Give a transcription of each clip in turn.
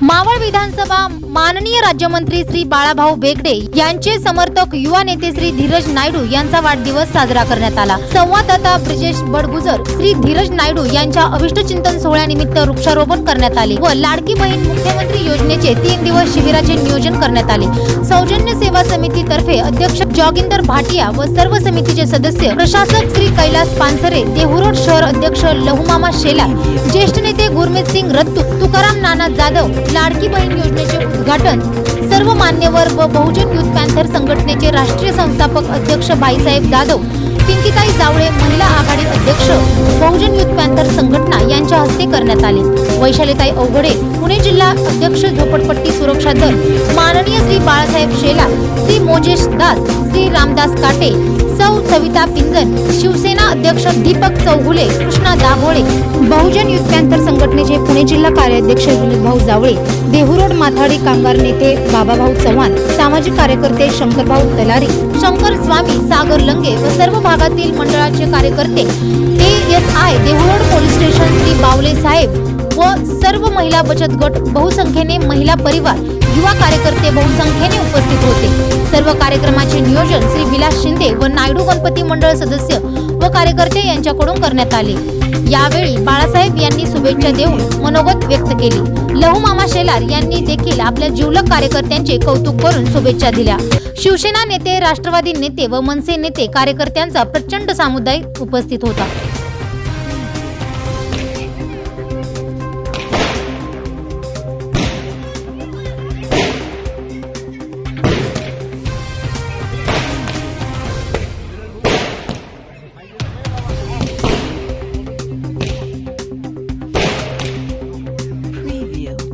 मावळ विधानसभा माननीय राज्यमंत्री श्री बाळाभाऊ बेगडे यांचे समर्थक युवा नेते श्री धीरज नायडू यांचा वाढदिवस साजरा करण्यात आला. संवाददाता ब्रिजेश बडगुजर श्री धीरज नायडू यांच्या अविष्टचिंतन सोहळ्यानिमित्त वृक्षारोपण करण्यात आले व लाडकी बहीण मुख्यमंत्री योजनेचे तीन दिवस शिबिराचे नियोजन करण्यात आले. सौजन्य सेवा समितीतर्फे अध्यक्ष जॉगिंदर भाटिया व सर्व समितीचे सदस्य प्रशासक श्री कैलास पानसरे देहुरोड शहर अध्यक्ष लहुमामा शेलार ज्येष्ठ नेते गुरमीत सिंग रत्तू तुकाराम नाना जाधव लाडकी बहीण योजनेचे उद्घाटन सर्व मान्यवर व बहुजन युथ पॅन्थर संघटनेचे राष्ट्रीय संस्थापक अध्यक्ष बाईसाहेब जाधव पिंकीताई जावळे महिला आघाडी अध्यक्ष बहुजन युथ पॅन्थर संघटना यांच्या हस्ते करण्यात आले. वैशालीताई अवघडे पुणे जिल्हा अध्यक्ष झोपडपट्टी सुरक्षा दल माननीय श्री बाळासाहेब शेला श्री मोजेश दास श्री रामदास काटे सौ सविता पिंजन शिवसेना अध्यक्ष दीपक चौगुले कृष्णा दाभोळे बहुजन युथ पॅन्थर पाहिजे पुणे जिल्हा कार्याध्यक्ष विनोद भाऊ जावळे देहुरोड माथाडी कामगार नेते बाबाभाऊ चव्हाण सामाजिक कार्यकर्ते शंकरभाऊ तलारी शंकर स्वामी सागर लंगे व सर्व भागातील मंडळाचे कार्यकर्ते A S I Dehuroad police station Shri Bawale saheb व सर्व महिला बचत गट बहुसंख्येने महिला परिवार युवा कार्यकर्ते बहुसंख्येने उपस्थित होते. सर्व कार्यक्रमाचे नियोजन श्री विलास शिंदे व नायडू गणपती मंडळ सदस्य व कार्यकर्ते यांच्याकडून करण्यात आले. यावेळी बाळासाहेब यांनी शुभेच्छा देऊन मनोगत व्यक्त केली. लहू मामा शेलार यांनी देखील आपल्या जिवलग कार्यकर्त्यांचे कौतुक करून शुभेच्छा दिल्या. शिवसेना नेते राष्ट्रवादी नेते व मनसे नेते कार्यकर्त्यांचा प्रचंड समुदाय उपस्थित होता.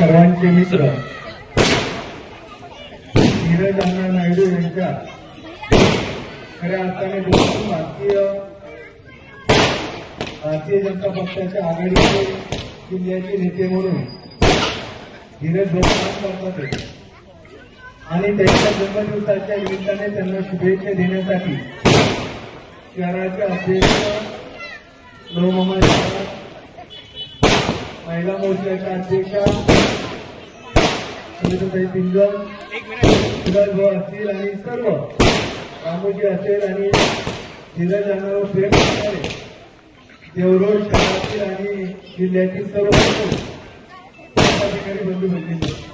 सर्वांचे मित्र. धीरज अण्णा नायडू यांच्या. खऱ्या अर्थाने भारतीय भारतीय जनता पक्षाच्या आघाडीचे जिल्ह्याचे नेते म्हणून धीरज भाऊ काम करतात आणि त्यांच्या जन्मदिवसाच्या निमित्ताने त्यांना शुभेच्छा देण्यासाठी शहराचे अध्यक्ष नवमामा महिला मोर्चाच्या अध्यक्षा सुनीताताई पिंजल सुभाष भाऊ असतील आणि सर्व रामोजी असेल आणि धीरज जाणारा प्रेम करणारे देवरोड शहरातील आणि जिल्ह्यातील सर्व अधिकारी बंधू भगिनी